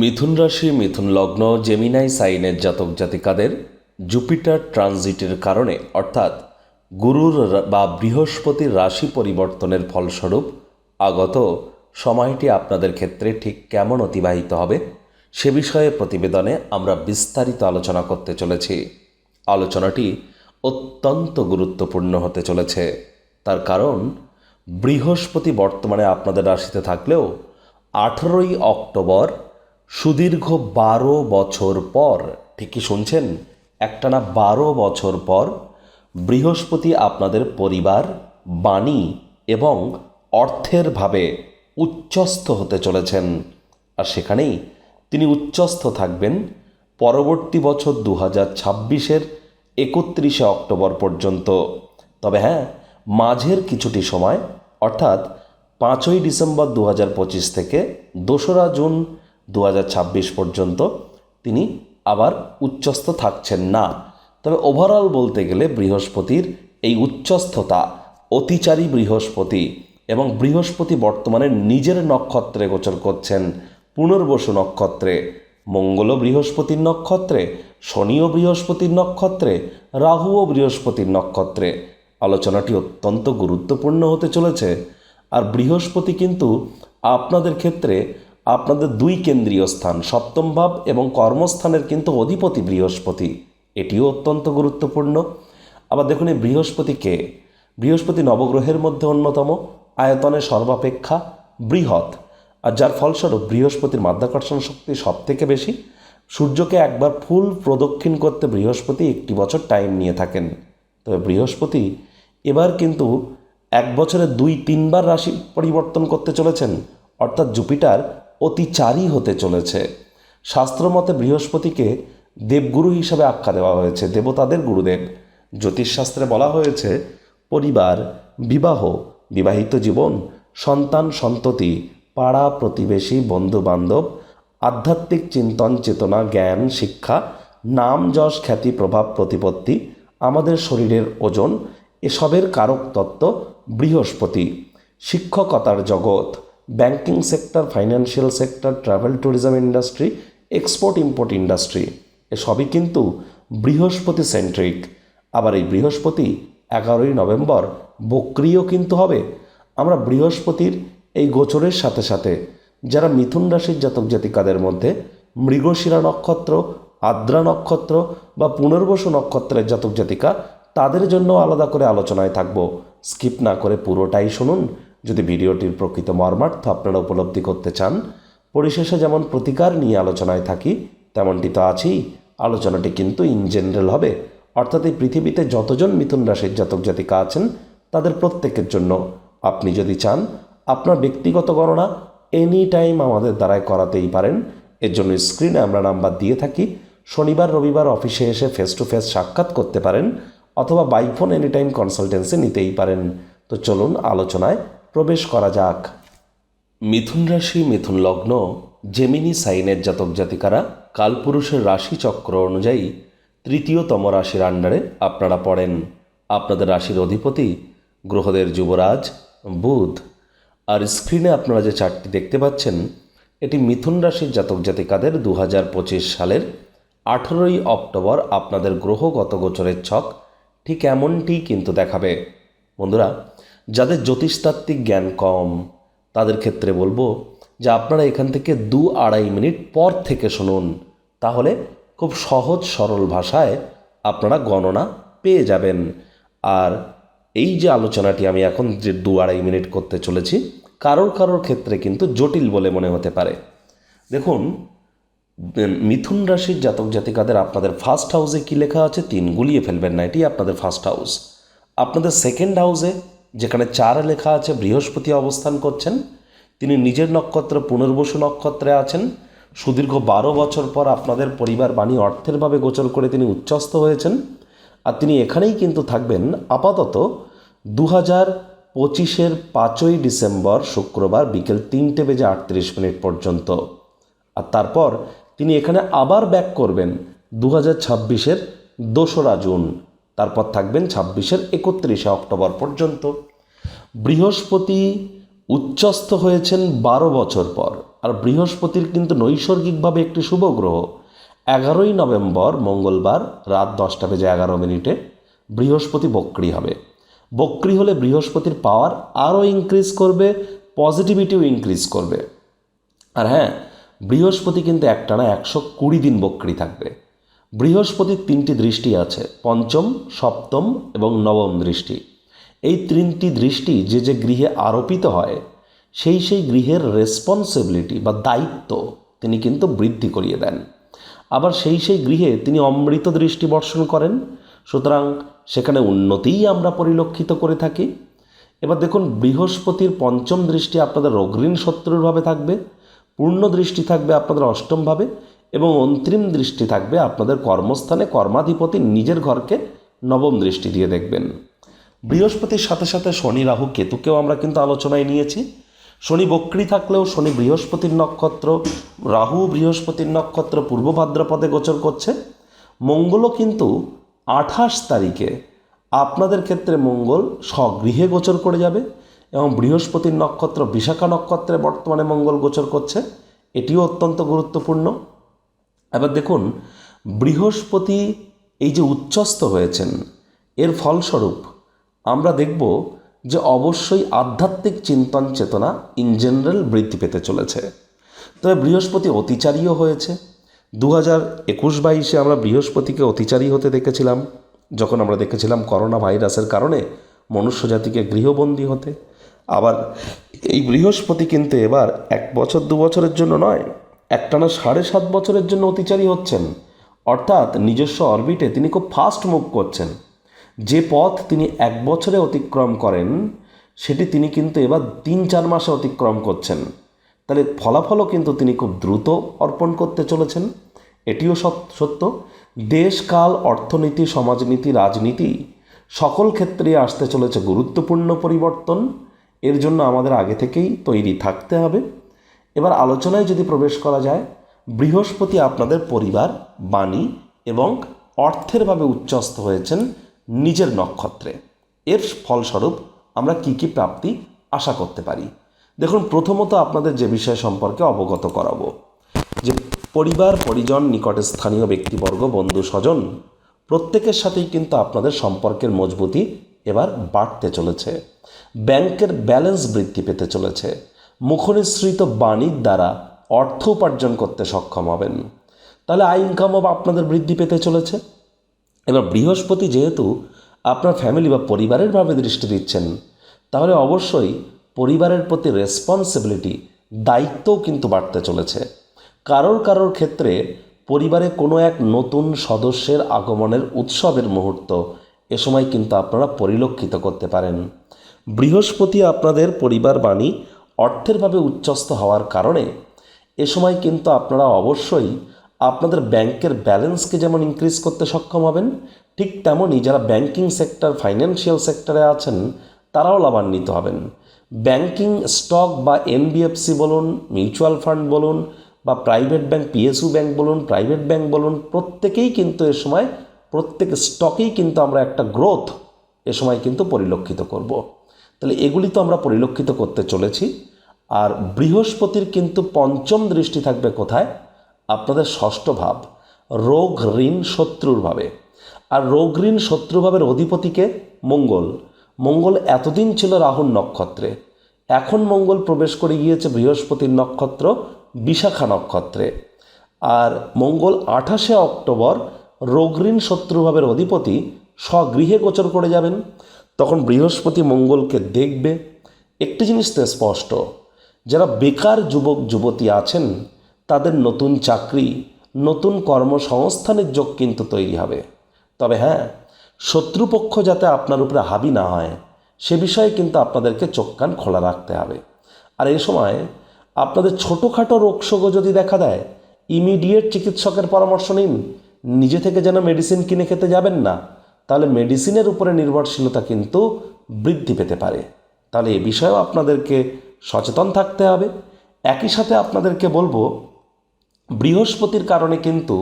মিথুন রাশি, মিথুন লগ্ন জেমিনাই সাইনের জাতক জাতিকাদের জুপিটার ট্রানজিটের কারণে, অর্থাৎ গুরুর বা বৃহস্পতির রাশি পরিবর্তনের ফলস্বরূপ আগত সময়টি আপনাদের ক্ষেত্রে ঠিক কেমন অতিবাহিত হবে সে বিষয়ে প্রতিবেদনে আমরা বিস্তারিত আলোচনা করতে চলেছি। আলোচনাটি অত্যন্ত গুরুত্বপূর্ণ হতে চলেছে। তার কারণ, বৃহস্পতি বর্তমানে আপনাদের রাশিতে থাকলেও আঠেরোই অক্টোবর সুদীর্ঘ বারো বছর পর, ঠিকই শুনছেন? একটানা বারো বছর পর বৃহস্পতি আপনাদের পরিবার, বাণী এবং অর্থের ভাবে উচ্চস্থ হতে চলেছেন। আর সেখানেই তিনি উচ্চস্থ থাকবেন পরবর্তী বছর দু হাজার ছাব্বিশের একত্রিশে অক্টোবর পর্যন্ত। তবে হ্যাঁ মাঝের কিছুটি সময়, অর্থাৎ পাঁচই ডিসেম্বর দু হাজার পঁচিশ থেকে দোসরা জুন দু হাজার ছাব্বিশ পর্যন্ত তিনি আবার উচ্চস্থ থাকছেন না। তবে ওভারঅল বলতে গেলে বৃহস্পতির এই উচ্চস্থতা অতিচারী বৃহস্পতি এবং বৃহস্পতি বর্তমানে নিজের নক্ষত্রে গোচর করছেন পুনর্বসু নক্ষত্রে। মঙ্গল বৃহস্পতির নক্ষত্রে, শনিও বৃহস্পতির নক্ষত্রে, রাহুও বৃহস্পতির নক্ষত্রে। আলোচনাটি অত্যন্ত গুরুত্বপূর্ণ হতে চলেছে। আর বৃহস্পতি কিন্তু আপনাদের ক্ষেত্রে আপনাদের দুই কেন্দ্রীয় স্থান, সপ্তম ভাব এবং কর্মস্থানের কিন্তু অধিপতি বৃহস্পতি। এটিও অত্যন্ত গুরুত্বপূর্ণ। আবার দেখুন এই বৃহস্পতি কে? বৃহস্পতি নবগ্রহের মধ্যে অন্যতম। আয়তনে সর্বাপেক্ষা বৃহৎ। আর যার ফলস্বরূপ বৃহস্পতির মাধ্যাকর্ষণ শক্তি সব থেকে বেশি। সূর্যকে একবার ফুল প্রদক্ষিণ করতে বৃহস্পতি একটি বছর টাইম নিয়ে থাকেন। তবে বৃহস্পতি এবার কিন্তু এক বছরে দুই তিনবার রাশি পরিবর্তন করতে চলেছেন। অর্থাৎ জুপিটার অতিচারী হতে চলেছে। শাস্ত্রমতে বৃহস্পতিকে দেবগুরু হিসাবে আখ্যা দেওয়া হয়েছে, দেবতাদের গুরুদেব। জ্যোতিষশাস্ত্রে বলা হয়েছে, পরিবার, বিবাহ, বিবাহিত জীবন, সন্তান, সন্ততি, পাড়া, প্রতিবেশী বন্ধু বান্ধব আধ্যাত্মিক চিন্তন, চেতনা, জ্ঞান, শিক্ষা, নাম, যশ, খ্যাতি, প্রভাব, প্রতিপত্তি, আমাদের শরীরের ওজন, এসবের কারক তত্ত্ব বৃহস্পতি। শিক্ষকতার জগৎ। Banking sector financial sector travel tourism industry export import industry এসবই কিন্তু বৃহস্পতি সেন্ট্রিক আবার এই বৃহস্পতি এগারোই নভেম্বর বক্রিয় কিন্তু হবে। আমরা বৃহস্পতির এই গোচরের সাথে সাথে যারা মিথুন রাশির জাতক জাতিকাদের মধ্যে মৃগশিরা নক্ষত্র, আদ্রা নক্ষত্র বা পুনর্বসু নক্ষত্রের জাতক জাতিকা, তাদের জন্য আলাদা করে আলোচনায় থাকব। স্কিপ না করে পুরোটাই শুনুন। যদি ভিডিওটির প্রকৃত মর্মার্থ আপনারা উপলব্ধি করতে চান, পরিশেষে যেমন প্রতিকার নিয়ে আলোচনায় থাকি, তেমনটি তো আছেই। আলোচনাটি কিন্তু ইন জেনারেল হবে। অর্থাৎ এই পৃথিবীতে যতজন মিথুন রাশির জাতক জাতিকা আছেন, তাদের প্রত্যেকের জন্য আপনি যদি চান, আপনার ব্যক্তিগত গণনা এনি টাইম আমাদের দ্বারায় করাতেই পারেন। এর জন্য স্ক্রিনে আমরা নাম্বার দিয়ে থাকি। শনিবার, রবিবার অফিসে এসে ফেস টু ফেস সাক্ষাৎ করতে পারেন, অথবা বাইফোন এনি টাইম কনসালটেন্সি নিতেই পারেন। তো চলুন আলোচনায় প্রবেশ করা যাক। মিথুন রাশি, মিথুন লগ্ন জেমিনি সাইনের জাতক জাতিকারা, কালপুরুষের রাশি চক্র অনুযায়ী তৃতীয়তম রাশির আন্ডারে আপনারা পড়েন। আপনাদের রাশির অধিপতি গ্রহদের যুবরাজ বুধ। আর স্ক্রিনে আপনারা যে চারটি দেখতে পাচ্ছেন, এটি মিথুন রাশির জাতক জাতিকাদের দু হাজার পঁচিশ সালের আঠেরোই অক্টোবর আপনাদের গ্রহগত গোচরের ছক ঠিক এমনটি কিন্তু দেখাবে। বন্ধুরা যাদের জ্যোতিষতাত্ত্বিক জ্ঞান কম, তাদের ক্ষেত্রে বলব যে আপনারা এখান থেকে দু আড়াই মিনিট পর থেকে শুনুন। তাহলে খুব সহজ সরল ভাষায় আপনারা গণনা পেয়ে যাবেন। আর এই যে আলোচনাটি আমি এখন যে দু আড়াই মিনিট করতে চলেছি, কারোর কারোর ক্ষেত্রে কিন্তু জটিল বলে মনে হতে পারে। দেখুন মিথুন রাশির জাতক জাতিকাদের আপনাদের ফার্স্ট হাউসে কী লেখা আছে? তিন, গুলিয়ে ফেলবেন না, এটি আপনাদের ফার্স্ট হাউস আপনাদের সেকেন্ড হাউসে যেখানে চার লেখা আছে, বৃহস্পতি অবস্থান করছেন। তিনি নিজের নক্ষত্র, পুনর্বসু নক্ষত্রে আছেন। সুদীর্ঘ বারো বছর পর আপনাদের পরিবার বাণী অর্থেরভাবে গোচর করে তিনি উচ্চস্থ হয়েছেন। আর তিনি এখানেই কিন্তু থাকবেন আপাতত দু হাজার পঁচিশের পাঁচই ডিসেম্বর শুক্রবার বিকেল তিনটে বেজে আটত্রিশ মিনিট পর্যন্ত। আর তারপর তিনি এখানে আবার ব্যাক করবেন দু হাজার ছাব্বিশের দোসরা জুন। তারপর থাকবেন ছাব্বিশের একত্রিশে অক্টোবর পর্যন্ত। বৃহস্পতি উচ্চস্থ হয়েছেন বারো বছর পর। আর বৃহস্পতির কিন্তু নৈসর্গিকভাবে একটি শুভ গ্রহ, এগারোই নভেম্বর, মঙ্গলবার রাত দশটা বেজে এগারো মিনিটে বৃহস্পতি বক্রি হবে। বক্রি হলে বৃহস্পতির পাওয়ার আরও ইনক্রিজ করবে পজিটিভিটিও ইনক্রিজ করবে। আর হ্যাঁ বৃহস্পতি কিন্তু একটানা একশো কুড়ি দিন বক্রি থাকবে। বৃহস্পতির তিনটি দৃষ্টি আছে, পঞ্চম, সপ্তম এবং নবম দৃষ্টি। এই তিনটি দৃষ্টি যে যে গৃহে আরোপিত হয়, সেই সেই গৃহের রেসপন্সিবিলিটি বা দায়িত্ব তিনি কিন্তু বৃদ্ধি করিয়ে দেন। আবার সেই সেই গৃহে তিনি অমৃত দৃষ্টি বর্ষণ করেন, সুতরাং সেখানে উন্নতিই আমরা পরিলক্ষিত করে থাকি। এবার দেখুন, বৃহস্পতির পঞ্চম দৃষ্টি আপনাদের অগ্রিণ শত্রুরভাবে থাকবে, পূর্ণ দৃষ্টি থাকবে আপনাদের অষ্টমভাবে এবং অন্তিম দৃষ্টি থাকবে আপনাদের কর্মস্থানে। কর্মাধিপতি নিজের ঘরকে নবম দৃষ্টি দিয়ে দেখবেন। বৃহস্পতির সাথে সাথে শনি, রাহু, কেতুকেও আমরা কিন্তু আলোচনায় নিয়েছি। শনি বক্রি থাকলেও শনি বৃহস্পতির নক্ষত্র, রাহু বৃহস্পতির নক্ষত্র পূর্ব ভাদ্রপদে গোচর করছে। মঙ্গলও কিন্তু আঠাশ তারিখে আপনাদের ক্ষেত্রে মঙ্গল স্বগৃহে গোচর করে যাবে এবং বৃহস্পতির নক্ষত্র, বিশাখা নক্ষত্রে বর্তমানে মঙ্গল গোচর করছে। এটিও অত্যন্ত গুরুত্বপূর্ণ। এবার দেখুন, বৃহস্পতি এই যে উচ্চস্থ হয়েছেন, এর ফলস্বরূপ আমরা দেখব যে অবশ্যই আধ্যাত্মিক চিন্তন চেতনা ইন জেনারেল বৃদ্ধি পেতে চলেছে। তবে বৃহস্পতি অতিচারীও হয়েছে। দু হাজার একুশ বাইশে আমরা বৃহস্পতিকে অতিচারী হতে দেখেছিলাম, যখন আমরা দেখেছিলাম করোনা ভাইরাসের কারণে মনুষ্য জাতিকে গৃহবন্দী হতে। আবার এই বৃহস্পতি কিন্তু এবার এক বছর, দু বছরের জন্য নয় একটানা সাড়ে সাত বছরের জন্য অতিচারী হচ্ছেন। অর্থাৎ নিজস্ব অরবিটে তিনি খুব ফাস্ট মুভ করছেন। যে পথ তিনি এক বছরে অতিক্রম করেন, সেটি তিনি কিন্তু এবার তিন চার মাসে অতিক্রম করছেন। তাহলে ফলাফলও কিন্তু তিনি খুব দ্রুত অর্পণ করতে চলেছেন। এটিও সত- সত্য। দেশ, কাল, অর্থনীতি, সমাজনীতি, রাজনীতি সকল ক্ষেত্রে আসতে চলেছে গুরুত্বপূর্ণ পরিবর্তন। এর জন্য আমাদের আগে থেকেই তৈরি থাকতে হবে। এবার আলোচনায় যদি প্রবেশ করা যায়, বৃহস্পতি আপনাদের পরিবার, বাণী এবং অর্থেরভাবে উচ্চস্থ হয়েছেন নিজের নক্ষত্রে। এর ফলস্বরূপ আমরা কি কি প্রাপ্তি আশা করতে পারি? দেখুন, প্রথমত আপনাদের যে বিষয় সম্পর্কে অবগত করাবো। যে পরিবার, পরিজন, নিকটে স্থানীয় ব্যক্তিবর্গ, বন্ধু, স্বজন, প্রত্যেকের সাথেই কিন্তু আপনাদের সম্পর্কের মজবুতি এবার বাড়তে চলেছে। ব্যাংকের ব্যালেন্স বৃদ্ধি পেতে চলেছে। মুখনিসৃত বাণীর দ্বারা অর্থ উপার্জন করতে সক্ষম হবেন। তাহলে আই ইনকামও আপনাদের বৃদ্ধি পেতে চলেছে। এবার বৃহস্পতি যেহেতু আপনার ফ্যামিলি বা পরিবারের ভাবে দৃষ্টি দিচ্ছেন, তাহলে অবশ্যই পরিবারের প্রতি রেসপন্সিবিলিটি দায়িত্বও কিন্তু বাড়তে চলেছে। কারোর কারোর ক্ষেত্রে পরিবারে কোনো এক নতুন সদস্যের আগমনের উৎসবের মুহূর্ত এ সময় কিন্তু আপনারা পরিলক্ষিত করতে পারেন। বৃহস্পতি আপনাদের পরিবার বাণী অর্থেরভাবে উচ্চস্ত হওয়ার কারণে এ সময় কিন্তু আপনারা অবশ্যই আপনাদের ব্যাংকের ব্যালেন্সকে যেমন ইনক্রিজ করতে সক্ষম হবেন, ঠিক তেমনই যারা ব্যাংকিং সেক্টর ফাইন্যান্সিয়াল সেক্টরে আছেন, তারাও লাভান্বিত হবেন। ব্যাংকিং স্টক বা এনবিএফসি বলুন মিউচুয়াল ফান্ড বলুন বা প্রাইভেট ব্যাংক পিএসইউ ব্যাংক বলুন প্রাইভেট ব্যাংক বলুন, প্রত্যেকেই কিন্তু এ সময়, প্রত্যেক স্টকেই কিন্তু আমরা একটা গ্রোথ এ সময় কিন্তু পরিলক্ষিত করব। তাহলে এগুলি তো আমরা পরিলক্ষিত করতে চলেছি। আর বৃহস্পতির কিন্তু পঞ্চম দৃষ্টি থাকবে কোথায়? আপনাদের ষষ্ঠ ভাব, রোগ ঋণ শত্রুর ভাবে। আর রোগ ঋণ শত্রুভাবের অধিপতিকে মঙ্গল। মঙ্গল এতদিন ছিল রাহুর নক্ষত্রে। এখন মঙ্গল প্রবেশ করে গিয়েছে বৃহস্পতির নক্ষত্র বিশাখা নক্ষত্রে। আর মঙ্গল আঠাশে অক্টোবর রোগঋণ শত্রুভাবের অধিপতি স্বগৃহে গোচর করে যাবেন। তখন বৃহস্পতি মঙ্গলকে দেখবে। একটি জিনিস তো স্পষ্ট যারা বেকার যুবক, যুবতী আছেন, তাদের নতুন চাকরি, নতুন কর্মসংস্থানের যোগ কিন্তু তৈরি হবে। তবে হ্যাঁ শত্রুপক্ষ যাতে আপনার উপরে হাবি না হয়, সে বিষয়ে কিন্তু আপনাদেরকে চোখ কান খোলা রাখতে হবে। আর এই সময় আপনাদের ছোটোখাটো রোগশোগও যদি দেখা দেয়, ইমিডিয়েট চিকিৎসকের পরামর্শ নিন। নিজে থেকে যেন মেডিসিন কিনে খেতে যাবেন না, তাহলে মেডিসিনের উপরে নির্ভরশীলতা কিন্তু বৃদ্ধি পেতে পারে। তাহলে এ বিষয়েও আপনাদেরকে সচেতন থাকতে হবে। একই সাথে আপনাদেরকে বলব, বৃহস্পতির কারণে কিন্তু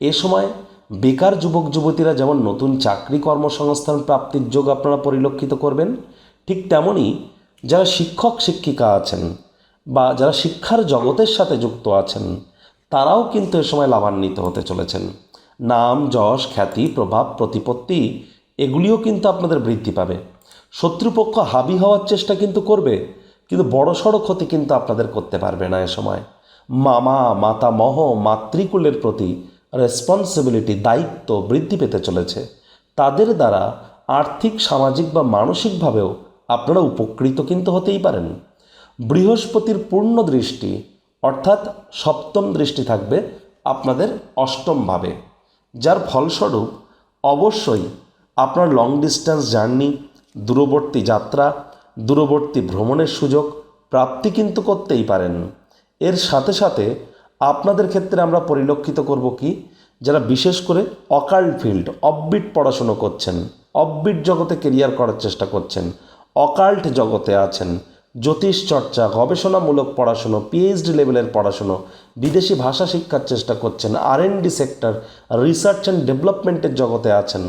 এ সময় বেকার যুবক, যুবতীরা যেমন নতুন চাকরি কর্মসংস্থান প্রাপ্তির যোগ আপনারা পরিলক্ষিত করবেন, ঠিক তেমনই যারা শিক্ষক, শিক্ষিকা আছেন বা যারা শিক্ষার জগতের সাথে যুক্ত আছেন, তারাও কিন্তু এ সময় লাভান্বিত হতে চলেছেন। নাম, যশ, খ্যাতি, প্রভাব, প্রতিপত্তি, এগুলিও কিন্তু আপনাদের বৃদ্ধি পাবে। শত্রুপক্ষ হাবি হওয়ার চেষ্টা কিন্তু করবে। কিন্তু বড় সড়ো ক্ষতি কিন্তু আপনাদের করতে পারবে না এ সময়। মামা, মাতামহ, মাতৃকুলের প্রতি রেসপন্সিবিলিটি দায়িত্ব বৃদ্ধি পেতে চলেছে। তাদের দ্বারা আর্থিক, সামাজিক বা মানসিকভাবেও আপনারা উপকৃত কিন্তু হতেই পারেন। বৃহস্পতির পূর্ণ দৃষ্টি, অর্থাৎ সপ্তম দৃষ্টি থাকবে আপনাদের অষ্টমভাবে যার ফলস্বরূপ অবশ্যই আপনার লং ডিস্টেন্স জার্নি দূরবর্তী যাত্রা দূরবর্তী ভ্রমণের সুযোগ প্রাপ্তি কিন্তু করতেই পারেন। এর সাথে সাথে আপনাদের ক্ষেত্রে আমরা পরিলক্ষিত করব কি, যারা বিশেষ করে অকাল্ট ফিল্ড অববিট পড়াশুনো করছেন অববিট জগতে কেরিয়ার করার চেষ্টা করছেন, অকাল্ট জগতে আছেন, জ্যোতিষ চর্চা, গবেষণামূলক পড়াশুনো পিএইচডি লেভেলের পড়াশুনো, বিদেশি ভাষা শিক্ষার চেষ্টা করছেন R D sector research and ডেভেলপমেন্টের জগতে আছেন,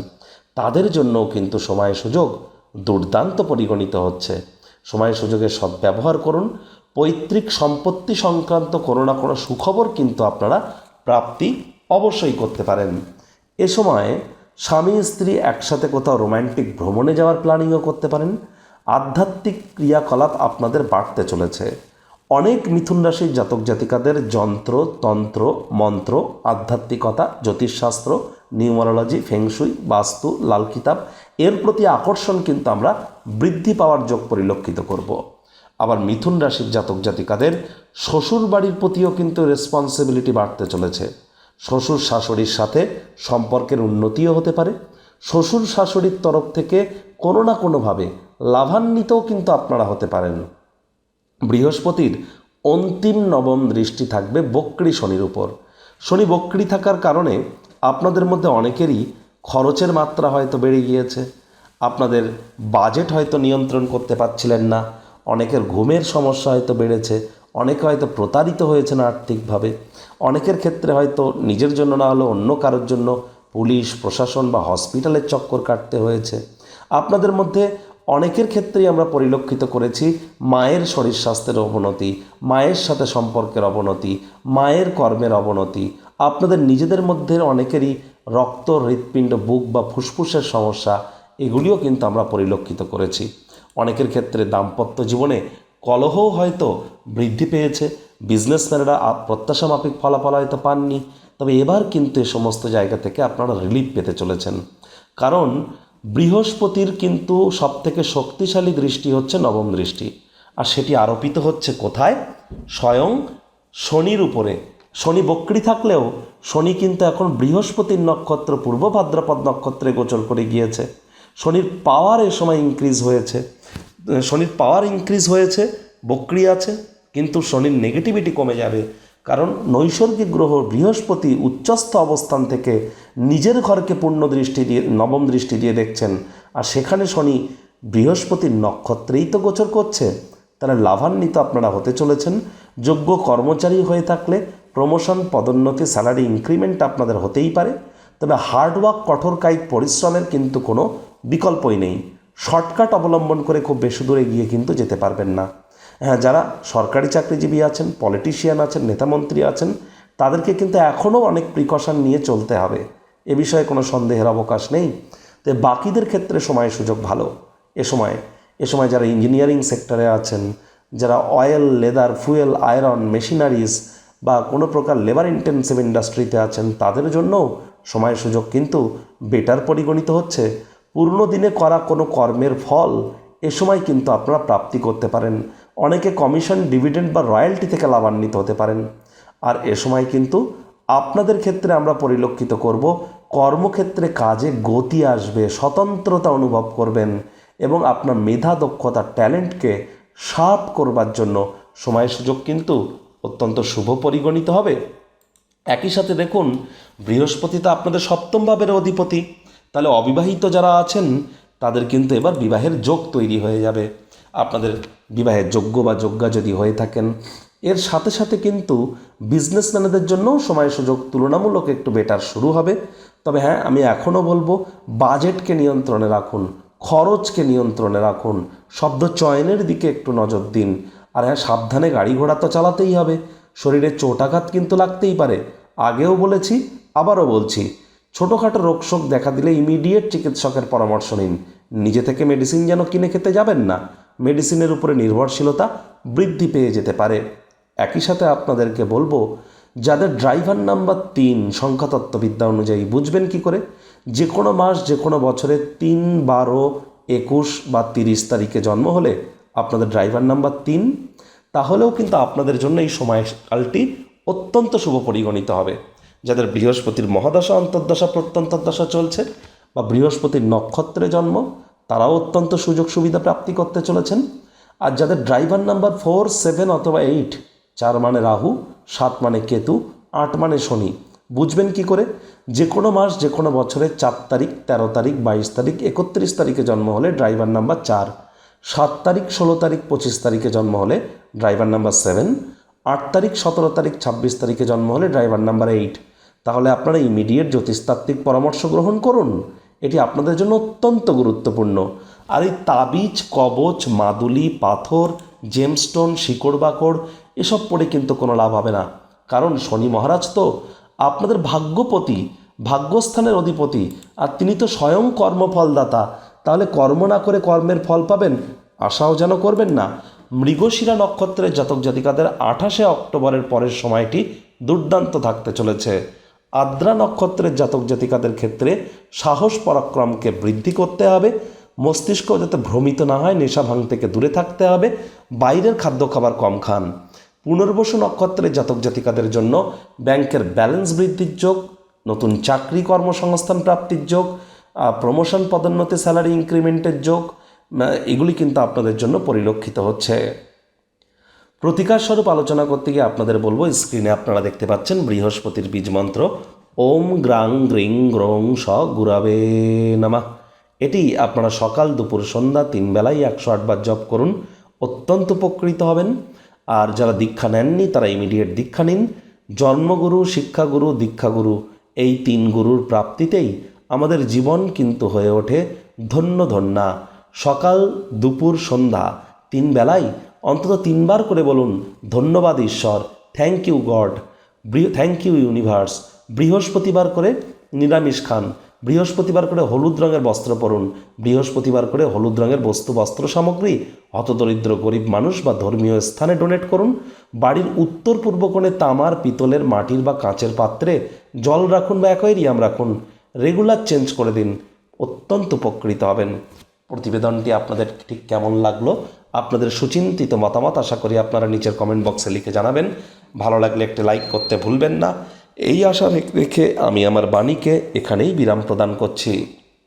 তাদের জন্যও কিন্তু সময় সুযোগ। দুর্দান্ত পরিগণিত হচ্ছে। সময় সুযোগের সদ্ব্যবহার করুন। পৈতৃক সম্পত্তি সংক্রান্ত কোনো না কোনো সুখবর কিন্তু আপনারা প্রাপ্তি অবশ্যই করতে পারেন। এ সময় স্বামী স্ত্রী একসাথে কোথাও রোম্যান্টিক ভ্রমণে যাওয়ার প্ল্যানিংও করতে পারেন। আধ্যাত্মিক ক্রিয়াকলাপ আপনাদের বাড়তে চলেছে। অনেক মিথুন রাশির জাতক জাতিকাদের যন্ত্র, তন্ত্র, মন্ত্র, আধ্যাত্মিকতা, জ্যোতিষশাস্ত্র, নিউমারোলজি ফেংশুই বাস্তু, লাল কিতাব এর প্রতি আকর্ষণ কিন্তু আমরা বৃদ্ধি পাওয়ার যোগ পরিলক্ষিত করব। আবার মিথুন রাশির জাতক জাতিকাদের শ্বশুর বাড়ির প্রতিও কিন্তু রেসপন্সিবিলিটি বাড়তে চলেছে। শ্বশুর শাশুড়ির সাথে সম্পর্কের উন্নতিও হতে পারে। শ্বশুর শাশুড়ির তরফ থেকে কোনো না কোনোভাবে লাভান্বিতও কিন্তু আপনারা হতে পারেন। বৃহস্পতির অন্তিম নবম দৃষ্টি থাকবে বক্রী শনির উপর। শনি বক্রী থাকার কারণে আপনাদের মধ্যে অনেকেরই খরচের মাত্রা হয়তো বেড়ে গিয়েছে, আপনাদের বাজেট হয়তো নিয়ন্ত্রণ করতে পারছিলেন না, অনেকের ঘুমের সমস্যা হয়তো বেড়েছে, অনেকে হয়তো প্রতারিত হয়েছেন আর্থিকভাবে, অনেকের ক্ষেত্রে হয়তো নিজের জন্য না হলেও অন্য কারোর জন্য পুলিশ, প্রশাসন বা হসপিটালের চক্কর কাটতে হয়েছে। আপনাদের মধ্যে অনেকের ক্ষেত্রেই আমরা পরিলক্ষিত করেছি মায়ের শরীর স্বাস্থ্যের অবনতি, মায়ের সাথে সম্পর্কের অবনতি, মায়ের কর্মের অবনতি আপনাদের নিজেদের মধ্যে অনেকেরই রক্ত, হৃৎপিণ্ড, বুক বা ফুসফুসের সমস্যা, এগুলিও কিন্তু আমরা পরিলক্ষিত করেছি। অনেকের ক্ষেত্রে দাম্পত্য জীবনে কলহও হয়তো বৃদ্ধি পেয়েছে, বিজনেসম্যানরা প্রত্যাশা মাফিক ফলাফল হয়তো পাননি। তবে এবার কিন্তু এ সমস্ত জায়গা থেকে আপনারা রিলিফ পেতে চলেছেন। কারণ বৃহস্পতির কিন্তু সবথেকে শক্তিশালী দৃষ্টি হচ্ছে নবম দৃষ্টি। আর সেটি আরোপিত হচ্ছে কোথায়? স্বয়ং শনির উপরে। শনি বক্রি থাকলেও শনি কিন্তু এখন বৃহস্পতির নক্ষত্র, পূর্ব ভাদ্রপদ নক্ষত্রে গোচর করে গিয়েছে। শনির পাওয়ার এ সময় ইনক্রিজ হয়েছে। শনির পাওয়ার ইনক্রিজ হয়েছে, বক্রি আছে, কিন্তু শনির নেগেটিভিটি কমে যাবে। কারণ নৈসর্গিক গ্রহ বৃহস্পতি উচ্চস্থ অবস্থান থেকে নিজের ঘরকে পূর্ণ দৃষ্টি দিয়ে, নবম দৃষ্টি দিয়ে দেখছেন। আর সেখানে শনি বৃহস্পতির নক্ষত্রেই তো গোচর করছে। তাহলে লাভান্বিত আপনারা হতে চলেছেন। যোগ্য কর্মচারী হয়ে থাকলে প্রমোশন পদোন্নতি স্যালারি ইনক্রিমেন্ট আপনাদের হতেই পারে। তবে হার্ডওয়ার্ক কঠোর কায়িক পরিশ্রমের কিন্তু কোনো বিকল্পই নেই। শর্টকাট অবলম্বন করে খুব বেশি দূরে গিয়ে কিন্তু যেতে পারবেন না। হ্যাঁ যারা সরকারি চাকরিজীবী আছেন পলিটিশিয়ান আছেন, নেতামন্ত্রী আছেন, তাদেরকে কিন্তু এখনও অনেক প্রিকশন নিয়ে চলতে হবে। এ বিষয়ে কোনো সন্দেহের অবকাশ নেই। তো বাকিদের ক্ষেত্রে সময় সুযোগ ভালো। এ সময় এ সময় যারা ইঞ্জিনিয়ারিং সেক্টরে আছেন, যারা oil leather fuel iron machineries বা কোনো প্রকার লেবার ইন্টেন্সিভ ইন্ডাস্ট্রিতে আছেন, তাদের জন্যও সময় সুযোগ কিন্তু বেটার পরিগণিত হচ্ছে। পূর্ণ দিনে করা কোনো কর্মের ফল এ সময় কিন্তু আপনারা প্রাপ্তি করতে পারেন। অনেকে কমিশন ডিভিডেন্ড বা রয়্যালটি থেকে লাভান্বিত হতে পারেন। আর এ সময় কিন্তু আপনাদের ক্ষেত্রে আমরা পরিলক্ষিত করব, কর্মক্ষেত্রে কাজে গতি আসবে, স্বতন্ত্রতা অনুভব করবেন এবং আপনার মেধা, দক্ষতা ট্যালেন্টকে শার্প করবার জন্য সময় সুযোগ কিন্তু অত্যন্ত শুভ পরিগণিত হবে। একই সাথে দেখুন, বৃহস্পতি তো আপনাদের সপ্তম ভাবের অধিপতি। তাহলে অবিবাহিত যারা আছেন, তাদের কিন্তু এবার বিবাহের যোগ তৈরি হয়ে যাবে। আপনাদের বিবাহের যোগ্য বা যোগ্যা যদি হয়ে থাকেন, এর সাথে সাথে কিন্তু বিজনেসম্যানদের জন্যও সময় সুযোগ তুলনামূলক একটু বেটার শুরু হবে। তবে হ্যাঁ আমি এখনও বলব বাজেটকে নিয়ন্ত্রণে রাখুন, খরচকে নিয়ন্ত্রণে রাখুন, শব্দ চয়নের দিকে একটু নজর দিন। আর হ্যাঁ সাবধানে গাড়ি ঘোড়া তো চালাতেই হবে। শরীরে চোটাঘাত কিন্তু লাগতেই পারে। আগেও বলেছি, আবারও বলছি, ছোটোখাটো রোগশোক দেখা দিলে ইমিডিয়েট চিকিৎসকের পরামর্শ নিন। নিজে থেকে মেডিসিন যেন কিনে খেতে যাবেন না। মেডিসিনের উপরে নির্ভরশীলতা বৃদ্ধি পেয়ে যেতে পারে। একই সাথে আপনাদেরকে বলব, যাদের ড্রাইভার নাম্বার তিন সংখ্যাতত্ত্ববিদ্যা অনুযায়ী বুঝবেন কি করে যে কোনো মাস যে কোনো বছরে তিন বারো একুশ বা তিরিশ তারিখে জন্ম হলে আপনাদের ড্রাইভার নাম্বার তিন, তাহলেও কিন্তু আপনাদের জন্য এই সময়কালটি অত্যন্ত শুভ পরিগণিত হবে। যাদের বৃহস্পতির মহাদশা, অন্তর্দশা প্রত্যন্তর্দশা চলছে বা বৃহস্পতির নক্ষত্রে জন্ম, তারাও অত্যন্ত সুযোগ সুবিধা প্রাপ্তি করতে চলেছেন। আর যাদের ড্রাইভার নাম্বার ফোর সেভেন অথবা এইট চার মানে রাহু, সাত মানে কেতু, আট মানে শনি, বুঝবেন কি করে? যে কোনো মাস, যে কোনো বছরের চার তারিখ, তেরো তারিখ, বাইশ তারিখ, একত্রিশ তারিখে জন্ম হলে ড্রাইভার নাম্বার চার। সাত তারিখ, ষোলো তারিখ, পঁচিশ তারিখে জন্ম হলে ড্রাইভার নাম্বার সেভেন। আট তারিখ, সতেরো তারিখ, ছাব্বিশ তারিখে জন্ম হলে ড্রাইভার নাম্বার এইট। তাহলে আপনারা ইমিডিয়েট জ্যোতিষতাত্ত্বিক পরামর্শ গ্রহণ করুন। এটি আপনাদের জন্য অত্যন্ত গুরুত্বপূর্ণ। আর এই তাবিজ, কবচ, মাদুলি, পাথর জেমস্টোন শিকড় বাকড়, এসব পড়ে কিন্তু কোনো লাভ হবে না। কারণ শনি মহারাজ তো আপনাদের ভাগ্যপতি, ভাগ্যস্থানের অধিপতি, আর তিনি তো স্বয়ং কর্মফলদাতা। তাহলে কর্ম না করে কর্মের ফল পাবেন? আশাও যেন করবেন না। মৃগশিরা নক্ষত্রের জাতক জাতিকাদের আঠাশে অক্টোবরের পরের সময়টি দুর্দান্ত থাকতে চলেছে। আদ্রা নক্ষত্রের জাতক জাতিকাদের ক্ষেত্রে সাহস পরাক্রমকে বৃদ্ধি করতে হবে। মস্তিষ্ক যাতে ভ্রমিত না হয়, নেশা ভাঙ থেকে দূরে থাকতে হবে। বাইরের খাদ্য খাবার কম খান। পুনর্বসু নক্ষত্রের জাতক জাতিকাদের জন্য ব্যাংকের ব্যালেন্স বৃদ্ধির যোগ, নতুন চাকরি কর্মসংস্থান প্রাপ্তির যোগ প্রমোশন পদোন্নতি স্যালারি ইনক্রিমেন্টের যোগ এগুলি কিন্তু আপনাদের জন্য পরিলক্ষিত হচ্ছে। প্রতিকার স্বরূপ আলোচনা করতে গিয়ে আপনাদের বলব স্ক্রিনে আপনারা দেখতে পাচ্ছেন বৃহস্পতির বীজ মন্ত্র। ওম গ্রাং গ্রিং গ্রং স গুরাবে নামা। এটি আপনারা সকাল, দুপুর, সন্ধ্যা, তিন বেলায় একশো আটবার জপ করুন, অত্যন্ত উপকৃত হবেন। আর যারা দীক্ষা নেননি, তারা ইমিডিয়েট দীক্ষা নিন। জন্মগুরু, শিক্ষাগুরু, দীক্ষাগুরু, এই তিন গুরুর প্রাপ্তিতেই আমাদের জীবন কিন্তু হয়ে ওঠে ধন্য ধন্যা। সকাল, দুপুর, সন্ধ্যা, তিন বেলায় অন্তত তিনবার করে বলুন, ধন্যবাদ ঈশ্বর thank you God thank you universe বৃহস্পতিবার করে নিরামিষ খান, বৃহস্পতিবার করে হলুদ রঙের বস্ত্র পরুন, বৃহস্পতিবার করে হলুদ রঙের বস্তু, বস্ত্র সামগ্রী হতদরিদ্র গরিব মানুষ বা ধর্মীয় স্থানে ডোনেট করুন, বাড়ির উত্তর পূর্ব কোণে তামার, পিতলের, মাটির বা কাঁচের পাত্রে জল রাখুন বা অ্যাকোয়ারিয়াম রাখুন রেগুলার চেঞ্জ করে দিন। অত্যন্ত উপকৃত হবেন। প্রতিবেদনটি আপনাদের ঠিক কেমন লাগল, আপনাদের সুচিন্তিত মতামত আশা করি আপনারা নিচের কমেন্ট বক্সে লিখে জানাবেন। ভালো লাগলে একটি লাইক করতে ভুলবেন না। এই আশা রেখে আমি আমার বাণীকে এখানেই বিরাম প্রদান করছি।